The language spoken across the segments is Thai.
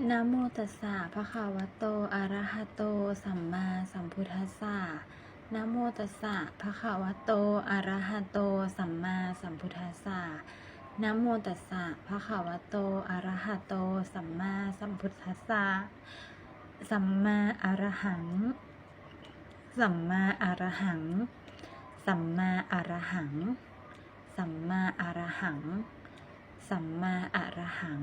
นะโมตัสสะภะคะวะโตอะระหะโต สัมมาสัมพุทธัสสะนะโมตัสสะภะคะวะโตอะระหะโต สัมมาสัมพุทธัสสะนะโมตัสสะภะคะวะโตอะระหะโต สัมมาสัมพุทธัสสะสัมมาอรหัง สัมมาอรหัง สัมมาอรหัง สัมมาอรหัง สัมมาอรหัง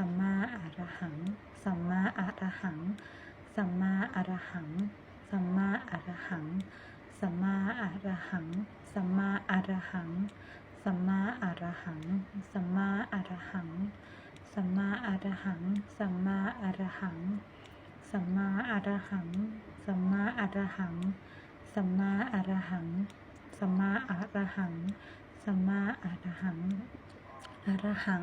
สัมมาอระหัง สัมมาอระหัง สัมมาอระหัง สัมมาอระหัง สัมมาอระหัง สัมมาอระหัง สัมมาอระหัง สัมมาอระหัง สัมมาอระหัง สัมมาอระหัง สัมมาอระหัง สัมมาอระหัง สัมมาอระหัง สัมมาอระหัง สัมมาอรหังอระหัง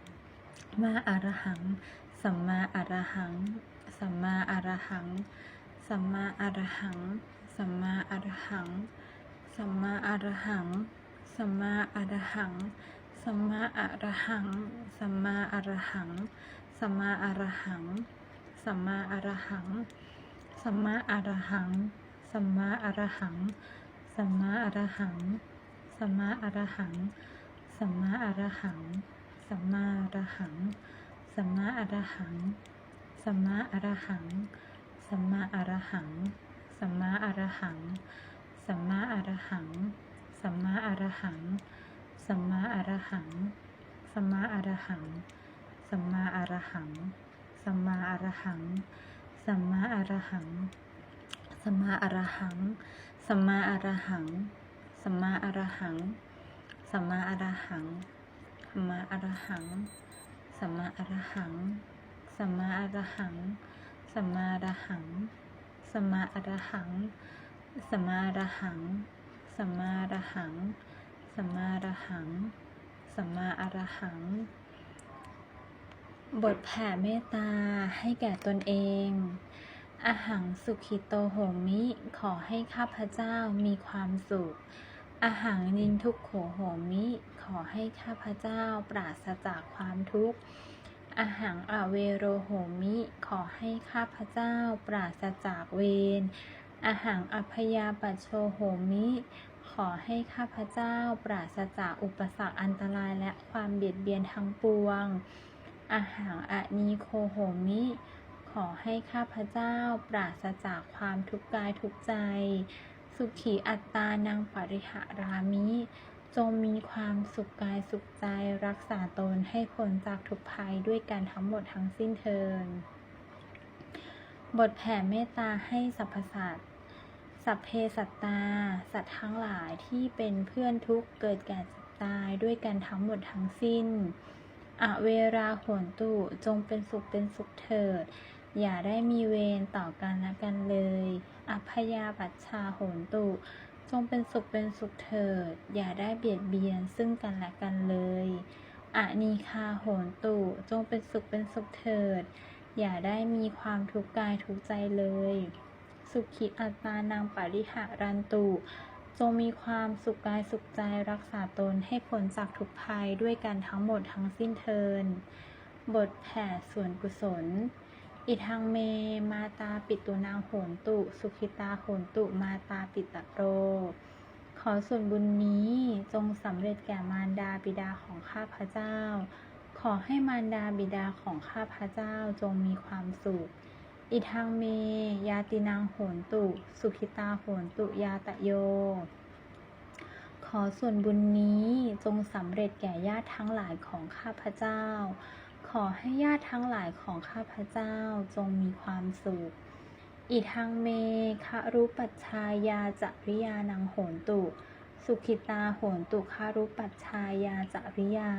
มาอะรหัง สัมมาอะรหัง สัมมาอะรหัง สัมมาอะรหัง สัมมาอะรหัง สัมมาอะรหัง สัมมาอะรหัง สัมมาอะรหัง สัมมาอะรหัง สัมมาอะรหัง สัมมาอะรหัง สัมมาอะรหัง สัมมาอะรหัง สัมมาอะรหัง สัมมาอะรหัง สัมมาอะรหัง สัมมา รหังสัมมาอระหังสัมมาอระหังสัมมาอระหังสัมมาอระหังสัมมาอระหังสัมมาอระหังสัมมาอระหังสัมมาอระหังสัมมาอระหังสัมมาอระหังสัมมาอระหังสัมมาอระหังสัมมาอระหังสัมมาอระหัง สัมมาอรหัง สัมมาอระหัง สัมมาอระหัง สัมมาอระหัง สัมมาอระหัง สัมมาอระหัง สัมมาอระหัง สัมมาอระหัง สัมมาอระหัง สัมมาอระหัง บทแผ่เมตตาให้แก่ตนเองอาหังสุขิโตโหมิ ขอให้ข้าพเจ้ามีความสุข อาหังนินทุกโขโหมิ ขอให้ข้าพเจ้าปราศจากความทุกข์อาหังอเวโรโหมิ ขอให้ข้าพเจ้าปราศจากเวรอาหังอพยาปัชโชโหมิ ขอให้ข้าพเจ้าปราศจากอุปสรรคอันตรายและความเบียดเบียนทั้งปวงอาหังอะนีโคโหมิ ขอให้ข้าพเจ้าปราศจากความทุกข์กายทุกใจ สุขีอัตตานังปริหารามิ จงมีความสุขกายสุขใจรักษาตนให้พ้นจากทุกภัยด้วยกันทั้งหมดทั้งสิ้นเทิน บทแผ่เมตตาให้สรรพสัตว์สัพเพสัตตา สัตว์ทั้งหลายที่เป็นเพื่อนทุกเกิดแก่จ็บตายด้วยกันทั้งหมดทั้งสิ้น อเวราโหนตุจงเป็นสุขเป็นสุขเถิด อย่าได้มีเวรต่อกันและกันเลย อัพยาปัชชาโหนตุ จงเป็นสุขเป็นสุขเถิด อย่าได้เบียดเบียนซึ่งกันและกันเลยอานีคาโหนตุ จงเป็นสุขเป็นสุขเถิด อย่าได้มีความทุกข์กายทุกใจเลย สุขิอัตตานังปริหารันตุ จงมีความสุขกายสุขใจรักษาตนให้พ้นจากทุกภัยด้วยกันทั้งหมดทั้งสิ้นเทิน บทแผ่ส่วนกุศล อิทังเม มาตาปิตุนางโหนตุ สุขิตาโหนตุ มาตาปิตะโร ขอส่วนบุญนี้จงสำเร็จแก่มารดาบิดาของข้าพเจ้า ขอให้มารดาบิดาของข้าพเจ้าจงมีความสุข อิทังเม ยาตินางโหนตุ สุขิตาโหนตุ ยาตะโย ขอส่วนบุญนี้จงสำเร็จแก่ญาติทั้งหลายของข้าพเจ้า ขอให้ญาติทั้งหลายของข้าพเจ้าจงมีความสุข อิทังเมคารุปัชชายาจริยานังโหนตุ สุขิตาโหนตุคารุปัชชายาจริยา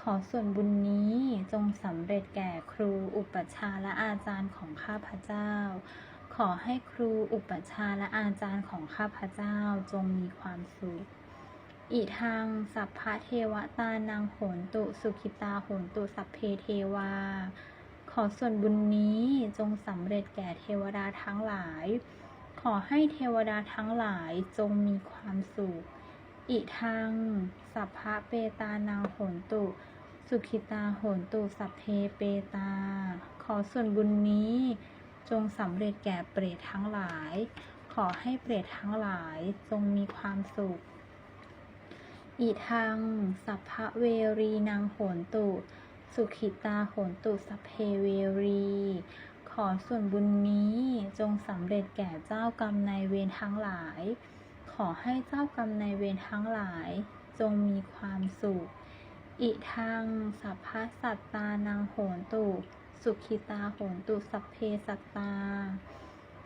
ขอส่วนบุญนี้จงสำเร็จแก่ครูอุปัชฌาย์และอาจารย์ของข้าพเจ้า ขอให้ครูอุปัชฌาย์และอาจารย์ของข้าพเจ้าจงมีความสุข อิทังสัพพะเทวตานังโหนตุสุขิตาโหนตุสัพเพเทวา ขอส่วนบุญนี้จงสำเร็จแก่เทวดาทั้งหลาย ขอให้เทวดาทั้งหลายจงมีความสุข อิทังสัพพะเปตานังโหนตุ สุขิตาโหนตุสัพเพเปตา ขอส่วนบุญนี้จงสำเร็จแก่เปรตทั้งหลาย ขอให้เปรตทั้งหลายจงมีความสุข อิทัง สัพพะเวรีนางโหนตุ สุขิตาโหนตุสัพเพเวรี ขอส่วนบุญนี้จงสำเร็จแก่เจ้ากรรมนายเวรทั้งหลาย ขอให้เจ้ากรรมนายเวรทั้งหลาย จงมีความสุข อิทัง สัพพะสัตตานังโหนตุ สุขิตาโหนตุสัพเพสัตตา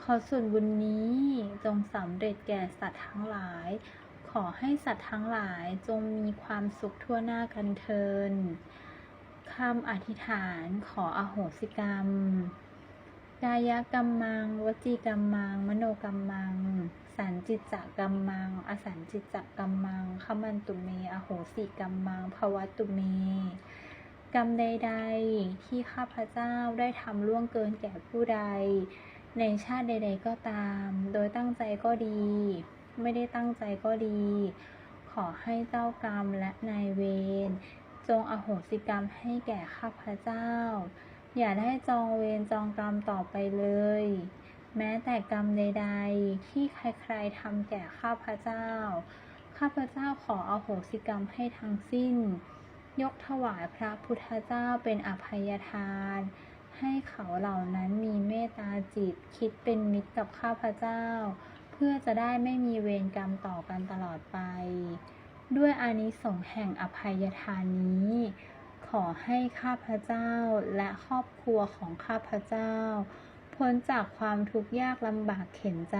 ขอส่วนบุญนี้จงสำเร็จแก่สัตว์ทั้งหลาย ขอให้สัตว์ทั้งหลายจงมีความสุขทั่วหน้ากันเทินคำอธิษฐานขออโหสิกรรม กายกรรมมัง วจีกรรมมัง มโนกรรมมัง สันจิตจกรรมมัง อสันจิตจกรรมมังขมันตุเม อโหสิกรรมังภวตุเม กรรมใดๆ ที่ข้าพเจ้าได้ทำล่วงเกินแก่ผู้ใด ในชาติใด ๆ ก็ตาม โดยตั้งใจก็ดี ไม่ได้ตั้งใจก็ดี ขอให้เจ้ากรรมและนายเวรจงอโหสิกรรมให้แก่ข้าพเจ้า อย่าได้จองเวรจองกรรมต่อไปเลย แม้แต่กรรมใด ๆ ที่ใครๆทำแก่ข้าพเจ้า ข้าพเจ้าขออโหสิกรรมให้ทั้งสิ้น ยกถวายพระพุทธเจ้าเป็นอภัยทาน ให้เขาเหล่านั้นมีเมตตาจิตคิดเป็นมิตรกับข้าพเจ้า พื่อจะได้ไม่มีเวรกรรมต่อกันตลอดไป ด้วยอานิสงส์แห่งอภัยทานนี้ ขอให้ข้าพเจ้าและครอบครัวของข้าพเจ้า พ้นจากความทุกข์ยากลำบากเข็นใจ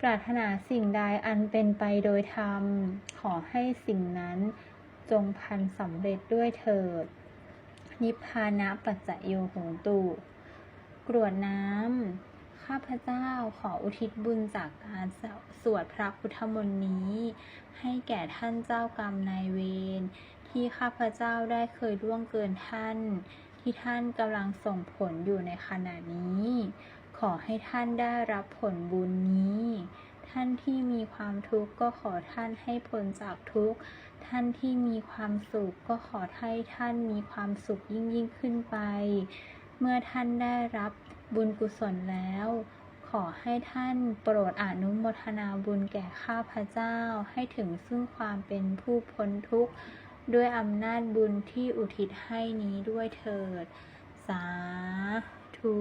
ปรารถนาสิ่งใดอันเป็นไปโดยธรรม ขอให้สิ่งนั้นจงพันสำเร็จด้วยเถิด นิพพานะปัจจโยโหตุ กรวดน้ำ ข้าพเจ้าขออุทิศบุญจากการสวดพระพุทธมนต์นี้ ให้แก่ท่านเจ้ากรรมนายเวรที่ข้าพเจ้าได้เคยล่วงเกินท่าน ที่ท่านกำลังส่งผลอยู่ในขณะนี้ ขอให้ท่านได้รับผลบุญนี้ ท่านที่มีความทุกข์ก็ขอท่านให้พ้นจากทุกข์ ท่านที่มีความสุขก็ขอให้ท่านมีความสุขยิ่งยิ่งขึ้นไป เมื่อท่านได้รับ บุญกุศลแล้ว ขอให้ท่านโปรดอนุโมทนาบุญแก่ข้าพเจ้าให้ถึงซึ่งความเป็นผู้พ้นทุกข์ ด้วยอำนาจบุญที่อุทิศให้นี้ด้วยเถิด สาธุ